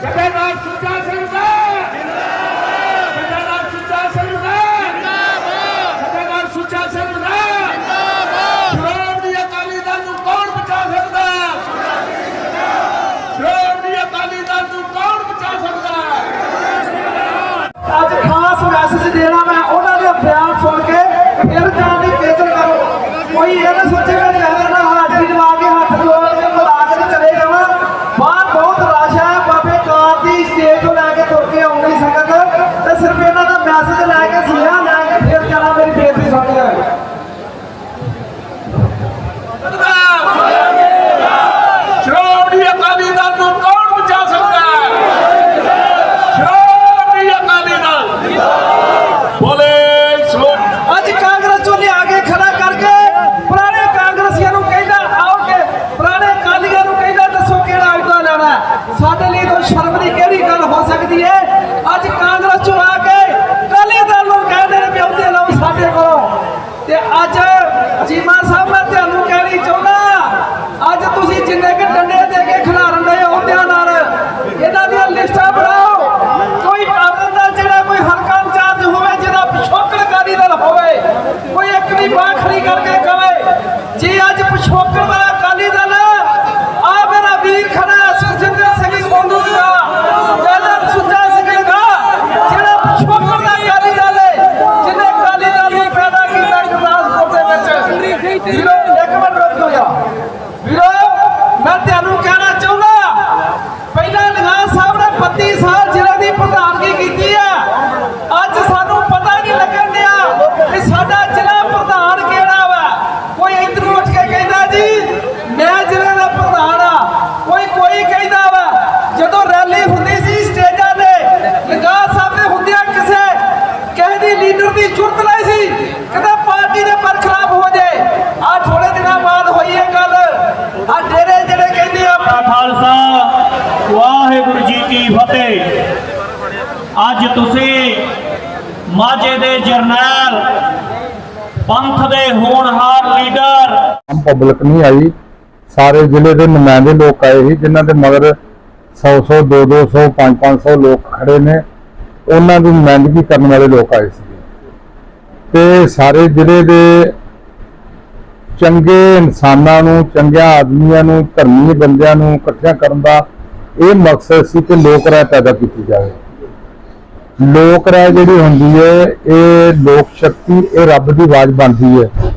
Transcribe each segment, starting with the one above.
જગન્નાથ સુશાસન ਸਿਰਫ ਇਹਨਾਂ ਦਾ ਮੈਸੇਜ ਲੈ ਕੇ ਸੀ ਤੇ ਅੱਜ ਜੀਮਾ ਖਾਲਸਾ, ਵਾਹਿਗੁਰੂ ਜੀ ਕੀ ਫਤਿਹ। ਅੱਜ ਤੁਸੀਂ ਮਾਝੇ ਦੇ ਜਰਨੈਲ, ਪੰਥ ਦੇ ਹੋਣਹਾਰ ਲੀਡਰ। ਪਬਲਿਕ ਨਹੀਂ ਆਈ। ਸਾਰੇ ਜ਼ਿਲ੍ਹੇ ਦੇ ਨੁਮਾਇੰਦੇ ਲੋਕ ਆਏ ਸੀ, ਜਿਨ੍ਹਾਂ ਦੇ ਮਗਰ 100 100 200 200 5 500 ਲੋਕ ਖੜੇ ਨੇ। ਉਹਨਾਂ ਦੀ ਨੁਮਾਇੰਦਗੀ ਕਰਨ ਵਾਲੇ ਲੋਕ ਆਏ ਸੀ। ਤੇ ਸਾਰੇ ਜ਼ਿਲ੍ਹੇ ਦੇ ਚੰਗੇ ਇਨਸਾਨਾਂ ਨੂੰ, ਚੰਗਿਆਂ ਆਦਮੀਆਂ ਨੂੰ, ਧਰਮੀ ਬੰਦਿਆਂ ਨੂੰ ਇਕੱਠਿਆਂ ਕਰਨ ਦਾ ਇਹ ਮਕਸਦ ਸੀ ਕਿ ਲੋਕ ਰਾਏ ਪੈਦਾ ਕੀਤੀ ਜਾਵੇ। ਲੋਕ ਰਾਏ ਜਿਹੜੀ ਹੁੰਦੀ ਹੈ, ਇਹ ਲੋਕ ਸ਼ਕਤੀ, ਇਹ ਰੱਬ ਦੀ ਆਵਾਜ਼ ਬਣਦੀ ਹੈ।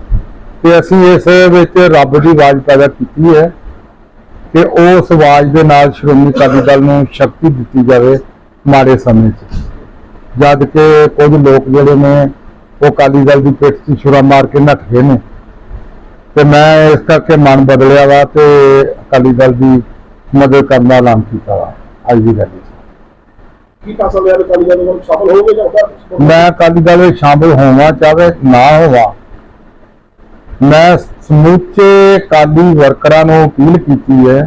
ਤੇ ਅਸੀਂ ਇਸ ਵਿੱਚ ਰੱਬ ਦੀ ਆਵਾਜ਼ ਪੈਦਾ ਕੀਤੀ ਹੈ ਕਿ ਉਸ ਆਵਾਜ਼ ਦੇ ਨਾਲ ਸ਼੍ਰੋਮਣੀ ਅਕਾਲੀ ਦਲ ਨੂੰ ਸ਼ਕਤੀ ਦਿੱਤੀ ਜਾਵੇ ਮਾੜੇ ਸਮੇਂ 'ਚ। ਜਦ ਕਿ ਕੁਝ ਲੋਕ ਜਿਹੜੇ ਨੇ, ਉਹ ਅਕਾਲੀ ਦਲ ਦੀ ਪਿੱਠ 'ਚ ਛੁਰਾ ਮਾਰ ਕੇ ਨੱਠ ਗਏ ਨੇ। ਤੇ ਮੈਂ ਇਸ ਕਰਕੇ ਮਨ ਬਦਲਿਆ ਵਾ ਤੇ ਅਕਾਲੀ ਦਲ ਦੀ ਮਦਦ ਕਰਨ ਦਾ ਐਲਾਨ ਕੀਤਾ ਵਾ ਅੱਜ ਦੀ ਗੱਲ ਕੀ ਫਸਲ ਲਿਆ ਅਕਾਲੀ ਦਲ ਨੂੰ ਸ਼ਾਮਲ ਹੋਗੇ ਜਾਂ ਮੈਂ ਅਕਾਲੀ ਦਲ ਵਿੱਚ ਸ਼ਾਮਲ ਹੋਵਾਂ ਚਾਹੇ ਨਾ ਹੋਵਾਂ। ਮੈਂ ਸਮੁੱਚੇ ਅਕਾਲੀ ਵਰਕਰਾਂ ਨੂੰ ਅਪੀਲ ਕੀਤੀ ਹੈ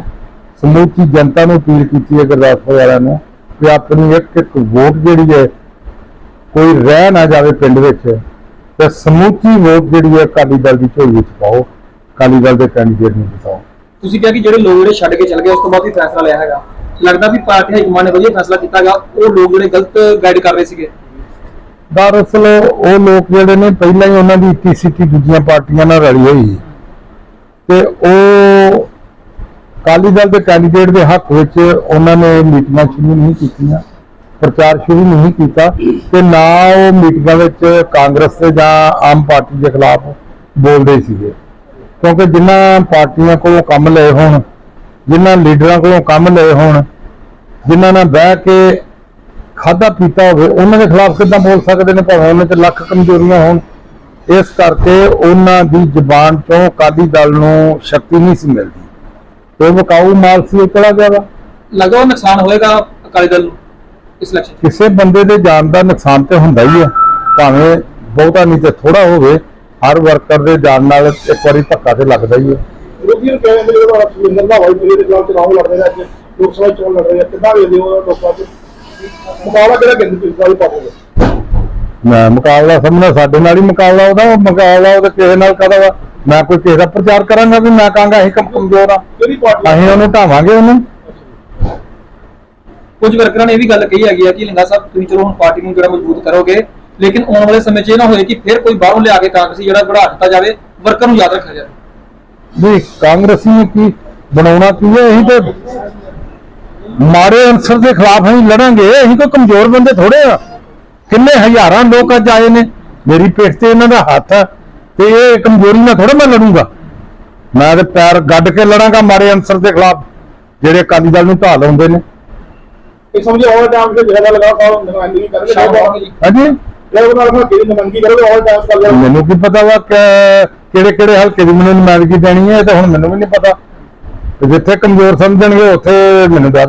ਸਮੁੱਚੀ ਜਨਤਾ ਨੂੰ ਅਪੀਲ ਕੀਤੀ ਹੈ ਗੁਰਦਾਸਪੁਰ ਵਾਲਿਆਂ ਨੂੰ ਕਿ ਆਪਣੀ ਇੱਕ ਇੱਕ ਵੋਟ ਜਿਹੜੀ ਹੈ ਕੋਈ ਰਹਿ ਨਾ ਜਾਵੇ ਪਿੰਡ ਵਿੱਚ ਤੇ ਸਮੁੱਚੀ ਵੋਟ ਜਿਹੜੀ ਹੈ ਅਕਾਲੀ ਦਲ ਦੀ ਝੋਲੀ ਵਿੱਚ ਪਾਓ। ਅਕਾਲੀ ਦਲ ਦੇ ਕੈਂਡੀਡੇਟ ਨੂੰ ਜਿਤਾਓ ਤੁਸੀਂ ਕਿਹਾ ਕਿ ਜਿਹੜੇ ਲੋਕ ਜਿਹੜੇ ਛੱਡ ਕੇ ਚਲੇ ਗਏ ਉਸ ਤੋਂ ਬਾਅਦ ਵੀ ਫੈਸਲਾ ਲਿਆ ਹੈਗਾ। ਲੱਗਦਾ ਵੀ ਪਾਰਟੀ ਹਾਈ ਕਮਾਂਡ ਨੇ ਵਧੀਆ ਫੈਸਲਾ ਕੀਤਾ ਹੈਗਾ ਉਹ ਲੋਕ ਜਿਹੜੇ ਗਲਤ ਗਾਈਡ ਕਰ ਰਹੇ ਸੀਗੇ। ਦਰਅਸਲ ਉਹ ਲੋਕ ਜਿਹੜੇ ਨੇ ਪਹਿਲਾਂ ਹੀ ਉਹਨਾਂ ਦੀ ਇੱਕੀ ਸਿੱਕੀ ਦੂਜੀਆਂ ਪਾਰਟੀਆਂ ਨਾਲ ਰਲੀ ਹੋਈ। ਤੇ ਉਹ ਅਕਾਲੀ ਦਲ ਦੇ ਕੈਂਡੀਡੇਟ ਦੇ ਹੱਕ ਵਿੱਚ ਉਹਨਾਂ ਨੇ ਮੀਟਿੰਗਾਂ ਸ਼ੁਰੂ ਨਹੀਂ ਕੀਤੀਆਂ ਪ੍ਰਚਾਰ ਸ਼ੁਰੂ ਨਹੀਂ ਕੀਤਾ। ਤੇ ਨਾ ਉਹ ਮੀਟਿੰਗਾਂ ਵਿੱਚ ਕਾਂਗਰਸ ਤੇ ਜਾਂ ਆਮ ਪਾਰਟੀ ਦੇ ਖਿਲਾਫ ਬੋਲਦੇ ਸੀਗੇ। ਕਿਉਂਕਿ ਜਿਨ੍ਹਾਂ ਪਾਰਟੀਆਂ ਕੋਲੋਂ ਕੰਮ ਲਏ ਹੋਣ ਜਿਨ੍ਹਾਂ ਲੀਡਰਾਂ ਕੋਲੋਂ ਕੰਮ ਲਏ ਹੋਣ ਜਿਨ੍ਹਾਂ ਨਾਲ ਬਹਿ ਕੇ ਖਾਦਾ ਪੀਤਾ ਹੋਵੇ ਉਹਨਾਂ ਦੇ ਖਿਲਾਫ ਕਿੱਦਾਂ ਬੋਲ ਸਕਦੇ ਨੇ ਭਾਵੇਂ ਉਹਨਾਂ 'ਚ ਲੱਖ ਕਮਜ਼ੋਰੀਆਂ ਹੋਣ? ਇਸ ਕਰਕੇ ਉਹਨਾਂ ਦੀ ਜ਼ੁਬਾਨ ਤੋਂ ਅਕਾਲੀ ਦਲ ਨੂੰ ਸ਼ਕਤੀ ਨਹੀਂ ਸੀ ਮਿਲਦੀ। ਤੇ ਉਹ ਵਿਕਾਊ ਮਾਲ ਸੀ ਉਹ ਚਲਾ ਗਿਆ ਵਾ? ਲੱਗਦਾ ਨੁਕਸਾਨ ਹੋਏਗਾ ਅਕਾਲੀ ਦਲ ਨੂੰ ਇਸ ਇਲੈਕਸ਼ਨ ਕਿਸੇ ਬੰਦੇ ਦੇ ਜਾਨ ਦਾ ਨੁਕਸਾਨ ਤੇ ਹੁੰਦਾ ਹੀ ਹੈ ਭਾਵੇਂ ਬਹੁਤਾ ਨਹੀਂ ਤੇ ਥੋੜਾ ਹੋਵੇ ਹਰ ਵਰਕਰ ਦੇ ਜਾਨ ਨਾਲ ਇੱਕ ਵਾਰੀ ਧੱਕਾ ਤੇ ਲੱਗਦਾ ਹੀ ਹੈ। ਵਿਰੋਧੀ ਨੂੰ ਕਹਿੰਦੇ ਜਿਹੜਾ ਸੁਰਿੰਦਰ ਦਾ ਵਾਈ ਦੇ ਖਿਲਾਫ ਚੋਣ ਲੜ ਰਹੇ ਨੇ ਅੱਜ ਲੋਕ ਸਭਾ ਚੋਣ ਲੜ ਰਹੇ ਆ ਕਿੱਦਾਂ ਵੇਖਦੇ ਹੋ ਲੋਕਾਂ 'ਚ? ਮੁਕਾਬਲਾ ਕਿਹੜਾ ਕਹਿੰਦੇ ਤੁਸੀਂ ਗੱਲ ਪਾਓਗੇ ਮੈਂ ਮੁਕਾਬਲਾ ਸਮਝਣਾ ਸਾਡੇ ਨਾਲ ਹੀ ਮੁਕਾਬਲਾ ਉਹਦਾ ਉਹ ਮੁਕਾਬਲਾ ਉਹਦਾ ਕਿਸੇ ਨਾਲ ਕਹਦਾ ਵਾ। ਮੈਂ ਕੋਈ ਕਿਸੇ ਦਾ ਪ੍ਰਚਾਰ ਕਰਾਂਗਾ ਵੀ ਮੈਂ ਕਹਾਂਗਾ ਅਸੀਂ ਕਮ- ਕਮਜ਼ੋਰ ਆ। ਅਸੀਂ ਉਹਨੂੰ ਢਾਵਾਂਗੇ ਉਹਨੂੰ। ਕੁਝ ਵਰਕਰਾਂ ਨੇ ਇਹ ਵੀ ਗੱਲ ਕਹੀ ਹੈਗੀ ਆ ਕਿ ਲਿੰਗਾ ਸਾਹਿਬ ਤੁਸੀਂ ਚਲੋ ਹੁਣ ਪਾਰਟੀ ਨੂੰ ਜਿਹੜਾ ਮਜ਼ਬੂਤ ਕਰੋਗੇ ਲੇਕਿਨ ਆਉਣ ਵਾਲੇ ਸਮੇਂ 'ਚ ਇਹ ਨਾ ਹੋਏ ਕਿ ਫਿਰ ਕੋਈ ਬਾਹਰੋਂ ਲਿਆ ਕੇ ਕਾਂਗਰਸੀ ਜਿਹੜਾ ਵਧਾ ਦਿੱਤਾ ਜਾਵੇ ਵਰਕਰ ਨੂੰ ਯਾਦ ਰੱਖਿਆ ਜਾਵੇ। ਵੀ ਕਾਂਗਰਸੀ ਨੂੰ ਕੀ ਬਣਾਉਣਾ ਕੀ ਹੈ? ਅਸੀਂ ਤੇ ਮਾਰੇ ਅਨਸਰ ਦੇ ਖਿਲਾਫ ਅਸੀਂ ਲੜਾਂਗੇ। ਅਸੀਂ ਕੋਈ ਕਮਜ਼ੋਰ ਬੰਦੇ ਥੋੜੇ ਆ। ਕਿੰਨੇ ਹਜ਼ਾਰਾਂ ਲੋਕ ਅੱਜ ਆਏ ਨੇ। ਮੇਰੀ ਪਿੱਠ ਤੇ ਇਹਨਾਂ ਦਾ ਹੱਥ ਆ ਤੇ ਇਹ ਕਮਜ਼ੋਰੀ ਨਾਲ ਥੋੜਾ ਮੈਂ ਲੜੂੰਗਾ। ਮੈਂ ਤੇ ਪੈਰ ਗੱਡ ਕੇ ਲੜਾਂਗਾ ਮਾਰੇ ਅਨਸਰ ਦੇ ਖਿਲਾਫ ਜਿਹੜੇ ਅਕਾਲੀ ਦਲ ਨੂੰ ਢਾਲ ਆਉਂਦੇ ਨੇ। ਇਹ ਸਮਝੇ ਆਲ ਟਾਈਮ ਤੇ ਜਿਹੜਾ ਲਗਾ ਸਾਹਿਬ ਨੁਮਾਇੰਦਗੀ ਕਰਨਗੇ ਸ਼ਾਮ ਹੋਣਗੇ ਜੀ ਉਹਨਾਂ ਨਾਲ ਕਿਹੜੀ ਨੁਮਾਇੰਦਗੀ ਕਰੋਗੇ ਆਲ ਟਾਈਮ ਕਰ ਲੈਣਗੇ ਮੈਨੂੰ ਕੀ ਪਤਾ ਵਾ ਕਿਹੜੇ ਕਿਹੜੇ ਹਲਕੇ ਦੀ ਮੈਨੂੰ ਨੁਮਾਇੰਦਗੀ ਦੇਣੀ ਹੈ, ਇਹ ਤਾਂ ਹੁਣ ਮੈਨੂੰ ਵੀ ਨਹੀਂ ਪਤਾ। ਤੇ ਜਿੱਥੇ ਕਮਜ਼ੋਰ ਸਮਝਣਗੇ, ਉੱਥੇ ਮੈਨੂੰ ਦੱਸ